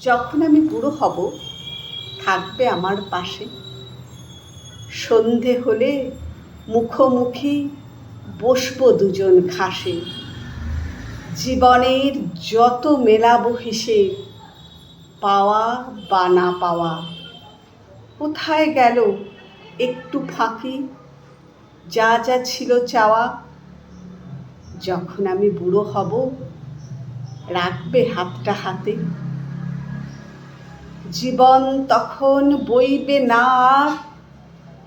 যখন আমি বুড়ো হব, থাকবে আমার পাশে। সন্ধে হলে মুখোমুখি বসবো দুজন ঘাসে জীবনের যত মেলাবো হিসেব পাওয়া বা না পাওয়া। কোথায় গেল একটু ফাঁকি? যা যা ছিল চাওয়া। যখন আমি বুড়ো হব, রাখবে হাতটা হাতে। জীবন তখন বইবে না,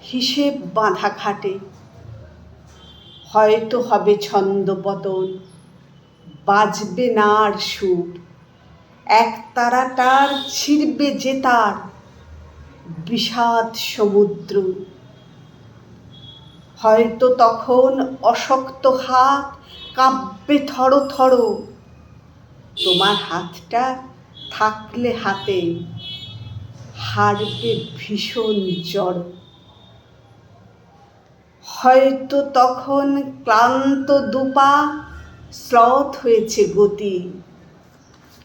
হিসেব বাঁধা খাটে। হয়তো হবে ছন্দপতন বাজবে না আর সুর। এক তারাটার ছিড়বে যে তার বিষাদ সমুদ্র। হয়তো তখন অশক্ত হাত কাঁপবে থর থর। তোমার হাতটা থাকলে হাতে হারবে ভীষণ জ্বর। হয়তো তখন ক্লান্ত দুপা স্লথ হয়েছে গতি।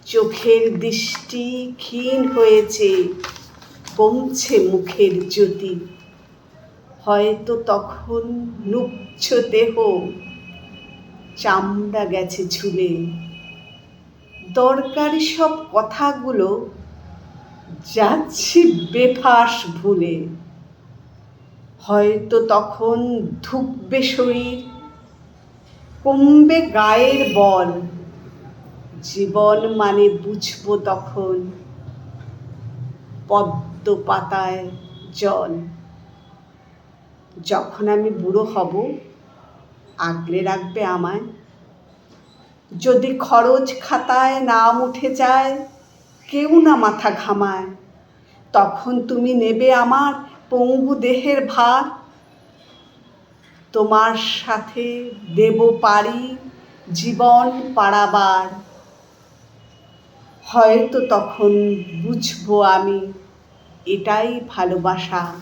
চোখের দৃষ্টি ক্ষীণ হয়েছে কমছে মুখের জ্যোতি। হয়তো তখন নুচ্ছ দেহ চামড়া গেছে ঝুলে। দরকারি সব কথাগুলো যাচ্ছি বেফাস ভুলে। হয়তো তখন ধুকবে শরীর, কমবে গায়ের বল। জীবন মানে বুঝব তখন পদ্ম পাতায় জল। যখন আমি বুড়ো হব, আগলে রাখবে আমায়। যদি খরচ খাতায় নাম উঠে যায় কেউ না মাথা ঘামায়। তখন তুমি নেবে আমার পঙ্গু দেহের ভার। তোমার সাথে দেব পারি জীবন পাড়াবার হয়তো তখন বুঝব আমি এটাই ভালোবাসা।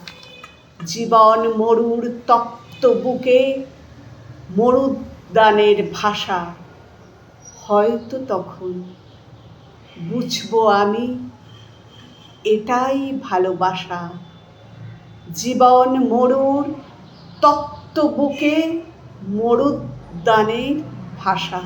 জীবন মরুর তপ্ত বুকে মরুদ্যানের ভাষা। হয়তো তখন বুঝব আমি। এটাই ভালোবাসা। জীবন মরুর তত্ত্ব বুকে মরুদ্যানের ভাষা।